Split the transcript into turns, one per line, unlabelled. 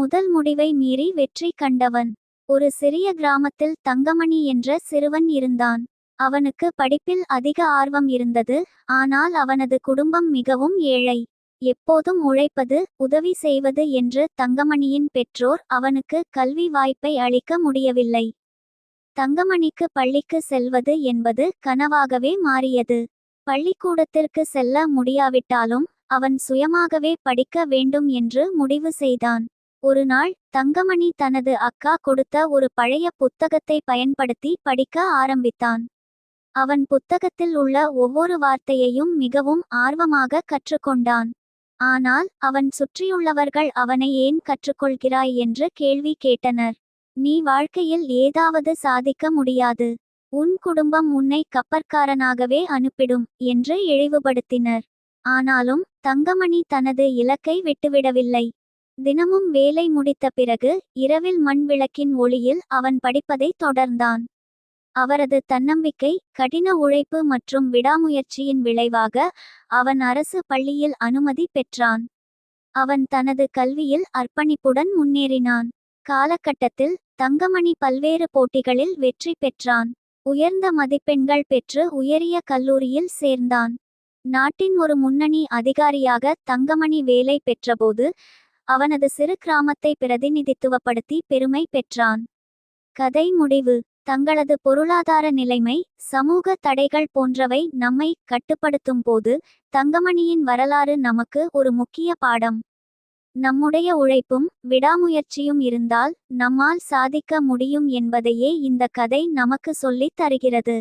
முதல் முடிவை மீறி வெற்றி கண்டவன். ஒரு சிறிய கிராமத்தில் தங்கமணி என்ற சிறுவன் இருந்தான். அவனுக்கு படிப்பில் அதிக ஆர்வம் இருந்தது ஆனால் அவனது குடும்பம் மிகவும் ஏழை. எப்போதும் உழைப்பது உதவி செய்வது என்று தங்கமணியின் பெற்றோர் அவனுக்கு கல்வி வாய்ப்பை அளிக்க முடியவில்லை. தங்கமணிக்கு பள்ளிக்கு செல்வது என்பது கனவாகவே மாறியது. பள்ளிக்கூடத்திற்கு செல்ல முடியாவிட்டாலும் அவன் சுயமாகவே படிக்க வேண்டும் என்று முடிவு செய்தான். ஒரு நாள் தங்கமணி தனது அக்கா கொடுத்த ஒரு பழைய புத்தகத்தை பயன்படுத்தி படிக்க ஆரம்பித்தான். அவன் புத்தகத்தில் உள்ள ஒவ்வொரு வார்த்தையையும் மிகவும் ஆர்வமாக கற்றுக்கொண்டான். ஆனால் அவன் சுற்றியுள்ளவர்கள் அவனை ஏன் கற்றுக்கொள்கிறாய் என்று கேள்வி கேட்டனர். நீ வாழ்க்கையில் ஏதாவது சாதிக்க முடியாது. உன் குடும்பம் உன்னை கப்பற்காரனாகவே அனுப்பிடும் என்று இழிவுபடுத்தினர். ஆனாலும் தங்கமணி தனது இலக்கை விட்டுவிடவில்லை. தினமும் வேலை முடித்த பிறகு இரவில் மண் விளக்கின் ஒளியில் அவன் படிப்பதை தொடர்ந்தான். அவரது தன்னம்பிக்கை கடின உழைப்பு மற்றும் விடாமுயற்சியின் விளைவாக அவன் அரசு பள்ளியில் அனுமதி பெற்றான். அவன் தனது கல்வியில் அர்ப்பணிப்புடன் முன்னேறினான். காலகட்டத்தில் தங்கமணி பல்வேறு போட்டிகளில் வெற்றி பெற்றான். உயர்ந்த மதிப்பெண்கள் பெற்று உயரிய கல்லூரியில் சேர்ந்தான். நாட்டின் ஒரு முன்னணி அதிகாரியாக தங்கமணி வேலை பெற்றபோது அவனது சிறு கிராமத்தை பிரதிநிதித்துவப்படுத்தி பெருமை பெற்றான். கதை முடிவு. தங்களது பொருளாதார நிலைமை சமூக தடைகள் போன்றவை நம்மை கட்டுப்படுத்தும் போது தங்கமணியின் வரலாறு நமக்கு ஒரு முக்கிய பாடம். நம்முடைய உழைப்பும் விடாமுயற்சியும் இருந்தால் நம்மால் சாதிக்க முடியும் என்பதையே இந்த கதை நமக்கு சொல்லித் தருகிறது.